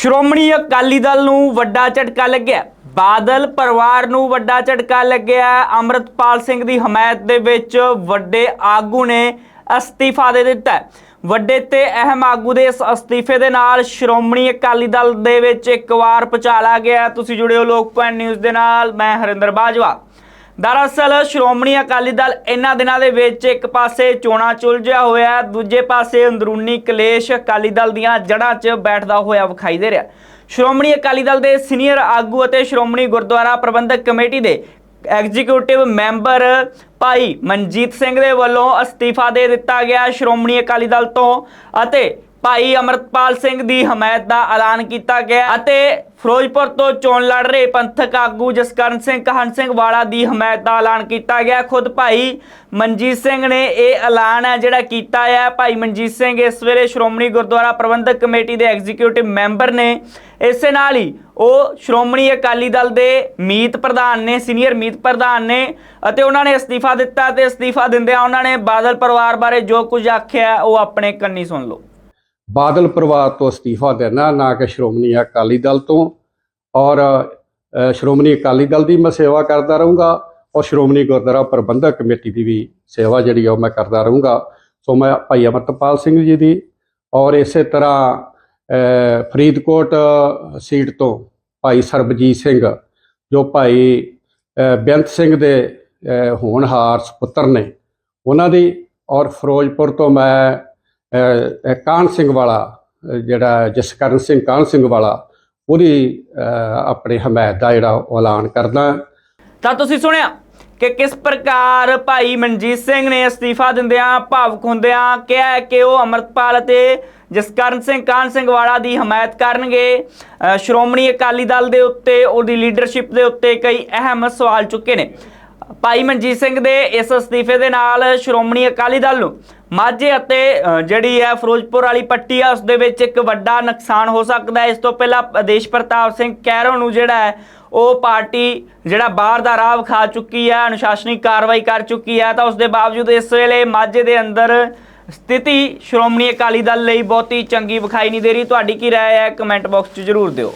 ਸ਼੍ਰੋਮਣੀ ਅਕਾਲੀ ਦਲ ਨੂੰ ਵੱਡਾ ਝਟਕਾ ਲੱਗਿਆ। ਬਾਦਲ ਪਰਿਵਾਰ ਨੂੰ ਵੱਡਾ ਝਟਕਾ ਲੱਗਿਆ। ਅੰਮ੍ਰਿਤਪਾਲ ਸਿੰਘ ਦੀ ਹਮਾਇਤ ਦੇ ਵਿੱਚ ਵੱਡੇ ਆਗੂ ਨੇ ਅਸਤੀਫਾ ਦੇ ਦਿੱਤਾ। ਵੱਡੇ ਤੇ ਅਹਿਮ ਆਗੂ ਦੇ ਇਸ ਅਸਤੀਫੇ ਦੇ ਨਾਲ ਸ਼੍ਰੋਮਣੀ ਅਕਾਲੀ ਦਲ ਦੇ ਵਿੱਚ ਇੱਕ ਵਾਰ ਪਚਾਲਾ ਗਿਆ। ਤੁਸੀਂ ਜੁੜੇ ਹੋ ਲੋਕ ਪੁਆਇੰਟ ਨਿਊਜ਼ ਦੇ ਨਾਲ। ਮੈਂ ਹਰਿੰਦਰ ਬਾਜਵਾ। ਦਰਅਸਲ ਸ਼੍ਰੋਮਣੀ ਅਕਾਲੀ ਦਲ ਇਹਨਾਂ ਦਿਨਾਂ ਦੇ ਵਿੱਚ ਇੱਕ ਪਾਸੇ ਚੋਣਾ ਚੁਲਝਿਆ ਹੋਇਆ ਹੈ, ਦੂਜੇ ਪਾਸੇ ਅੰਦਰੂਨੀ ਕਲੇਸ਼ ਅਕਾਲੀ ਦਲ ਦੀਆਂ ਜੜ੍ਹਾਂ 'ਚ ਬੈਠਦਾ ਹੋਇਆ ਵਿਖਾਈ ਦੇ ਰਿਹਾ ਸ਼੍ਰੋਮਣੀ ਅਕਾਲੀ ਦਲ ਦੇ ਸੀਨੀਅਰ ਆਗੂ ਅਤੇ ਸ਼੍ਰੋਮਣੀ ਗੁਰਦੁਆਰਾ ਪ੍ਰਬੰਧਕ ਕਮੇਟੀ ਦੇ ਐਗਜ਼ੀਕਿਊਟਿਵ ਮੈਂਬਰ ਭਾਈ ਮਨਜੀਤ ਸਿੰਘ ਦੇ ਵੱਲੋਂ ਅਸਤੀਫਾ ਦੇ ਦਿੱਤਾ ਗਿਆ ਸ਼੍ਰੋਮਣੀ ਅਕਾਲੀ ਦਲ ਤੋਂ ਅਤੇ ਭਾਈ ਅਮਰਤਪਾਲ ਸਿੰਘ ਦੀ ਹਮਾਇਤ ਦਾ ਐਲਾਨ ਕੀਤਾ ਗਿਆ ਅਤੇ ਫਿਰੋਜ਼ਪੁਰ ਤੋਂ ਚੋਣ ਲੜ ਰਹੇ ਪੰਥਕ ਆਗੂ ਜਸਕਰਨ ਸਿੰਘ, ਕਹਨ ਸਿੰਘ ਵਾਲਾ ਦੀ ਹਮਾਇਤ ਦਾ ਐਲਾਨ ਕੀਤਾ ਗਿਆ। ਖੁਦ ਭਾਈ ਮਨਜੀਤ ਸਿੰਘ ਨੇ ਇਹ ਐਲਾਨ ਹੈ ਜਿਹੜਾ ਕੀਤਾ ਹੈ ਭਾਈ ਮਨਜੀਤ ਸਿੰਘ ਇਸ ਵੇਲੇ ਸ਼੍ਰੋਮਣੀ ਗੁਰਦੁਆਰਾ ਪ੍ਰਬੰਧਕ ਕਮੇਟੀ ਦੇ ਐਗਜ਼ੀਕਿਊਟਿਵ ਮੈਂਬਰ ਨੇ। ਇਸੇ ਨਾਲ ਹੀ ਉਹ ਸ਼੍ਰੋਮਣੀ ਅਕਾਲੀ ਦਲ ਦੇ ਮੀਤ ਪ੍ਰਧਾਨ ਨੇ, ਸੀਨੀਅਰ ਮੀਤ ਪ੍ਰਧਾਨ ਨੇ ਅਤੇ ਉਹਨਾਂ ਨੇ ਅਸਤੀਫਾ ਦਿੱਤਾ ਤੇ ਅਸਤੀਫਾ ਦਿੰਦਿਆਂ ਉਹਨਾਂ ਨੇ ਬਾਦਲ ਪਰਿਵਾਰ ਬਾਰੇ ਜੋ ਕੁਝ ਆਖਿਆ, ਉਹ ਆਪਣੇ ਕੰਨੀ ਸੁਣ ਲਓ। ਬਾਦਲ ਪਰਿਵਾਰ ਤੋਂ ਅਸਤੀਫਾ ਦੇਣਾ, ਨਾ ਕਿ ਸ਼੍ਰੋਮਣੀ ਅਕਾਲੀ ਦਲ ਤੋਂ। ਔਰ ਸ਼੍ਰੋਮਣੀ ਅਕਾਲੀ ਦਲ ਦੀ ਮੈਂ ਸੇਵਾ ਕਰਦਾ ਰਹੂੰਗਾ ਔਰ ਸ਼੍ਰੋਮਣੀ ਗੁਰਦੁਆਰਾ ਪ੍ਰਬੰਧਕ ਕਮੇਟੀ ਦੀ ਵੀ ਸੇਵਾ ਜਿਹੜੀ ਆ ਉਹ ਮੈਂ ਕਰਦਾ ਰਹੂੰਗਾ। ਸੋ ਮੈਂ ਭਾਈ ਅਮਰਤਪਾਲ ਸਿੰਘ ਜੀ ਦੀ ਔਰ ਇਸੇ ਤਰ੍ਹਾਂ ਫਰੀਦਕੋਟ ਸੀਟ ਤੋਂ ਭਾਈ ਸਰਬਜੀਤ ਸਿੰਘ, ਜੋ ਭਾਈ ਬੇਅੰਤ ਸਿੰਘ ਦੇ ਹੋਣਹਾਰ ਸੁਪੁੱਤਰ ਨੇ। ਉਹਨਾਂ ਦੀ ਔਰ ਫਿਰੋਜ਼ਪੁਰ ਤੋਂ ਮੈਂ ਅਹ, ਕਾਹਨ ਸਿੰਘ ਵਾਲਾ ਜਿਹੜਾ ਜਸਕਰਨ ਸਿੰਘ ਕਾਹਨ ਸਿੰਘ ਵਾਲਾ ਉਹਦੀ ਅਹ, ਆਪਣੇ ਹਮਾਇਤ ਦਾ ਜਿਹੜਾ ਐਲਾਨ ਕਰਦਾ ਤਾਂ ਤੁਸੀਂ ਸੁਣਿਆ ਕਿ ਕਿਸ ਪ੍ਰਕਾਰ ਭਾਈ ਮਨਜੀਤ ਸਿੰਘ ਨੇ ਅਸਤੀਫਾ ਦਿੰਦਿਆਂ ਭਾਵੁਕ ਹੁੰਦਿਆਂ ਕਿਹਾ ਕਿ ਉਹ ਅਮਰਤਪਾਲ ਅਤੇ ਜਸਕਰਨ ਸਿੰਘ ਕਾਹਨ ਸਿੰਘ ਵਾਲਾ ਦੀ ਹਮਾਇਤ ਕਰਨਗੇ। ਸ਼੍ਰੋਮਣੀ ਅਕਾਲੀ ਦਲ ਦੇ ਉੱਤੇ ਉਹਦੀ ਲੀਡਰਸ਼ਿਪ ਦੇ ਉੱਤੇ ਕਈ ਅਹਿਮ ਸਵਾਲ ਚੁੱਕੇ ਨੇ। ਭਾਈ ਮਨਜੀਤ ਸਿੰਘ ਦੇ ਇਸ ਅਸਤੀਫੇ ਦੇ ਨਾਲ ਸ਼੍ਰੋਮਣੀ ਅਕਾਲੀ ਦਲ ਨੂੰ ਮਾਝੇ ਅਤੇ ਜਿਹੜੀ ਹੈ ਫਿਰੋਜ਼ਪੁਰ ਵਾਲੀ ਪੱਟੀ ਆ, ਉਸ ਦੇ ਵਿੱਚ ਇੱਕ ਵੱਡਾ ਨੁਕਸਾਨ ਹੋ ਸਕਦਾ ਹੈ। ਇਸ ਤੋਂ ਪਹਿਲਾਂ ਆਦੇਸ਼ ਪ੍ਰਤਾਪ ਸਿੰਘ ਕੈਰੋ ਨੂੰ ਜਿਹੜਾ ਹੈ, ਉਹ ਪਾਰਟੀ ਜਿਹੜਾ ਬਾਹਰ ਦਾ ਰਾਹ ਵਿਖਾ ਚੁੱਕੀ ਹੈ ਅਨੁਸ਼ਾਸਨਿਕ ਕਾਰਵਾਈ ਕਰ ਚੁੱਕੀ ਹੈ। ਤਾਂ ਉਸ ਦੇ ਬਾਵਜੂਦ ਇਸ ਵੇਲੇ ਮਾਝੇ ਦੇ ਅੰਦਰ ਸਥਿਤੀ ਸ਼੍ਰੋਮਣੀ ਅਕਾਲੀ ਦਲ ਲਈ ਬਹੁਤੀ ਚੰਗੀ ਵਿਖਾਈ ਨਹੀਂ ਦੇ ਰਹੀ। ਤੁਹਾਡੀ ਕੀ ਰਾਏ ਹੈ? ਕਮੈਂਟ ਬਾਕਸ 'ਚ ਜ਼ਰੂਰ ਦਿਓ।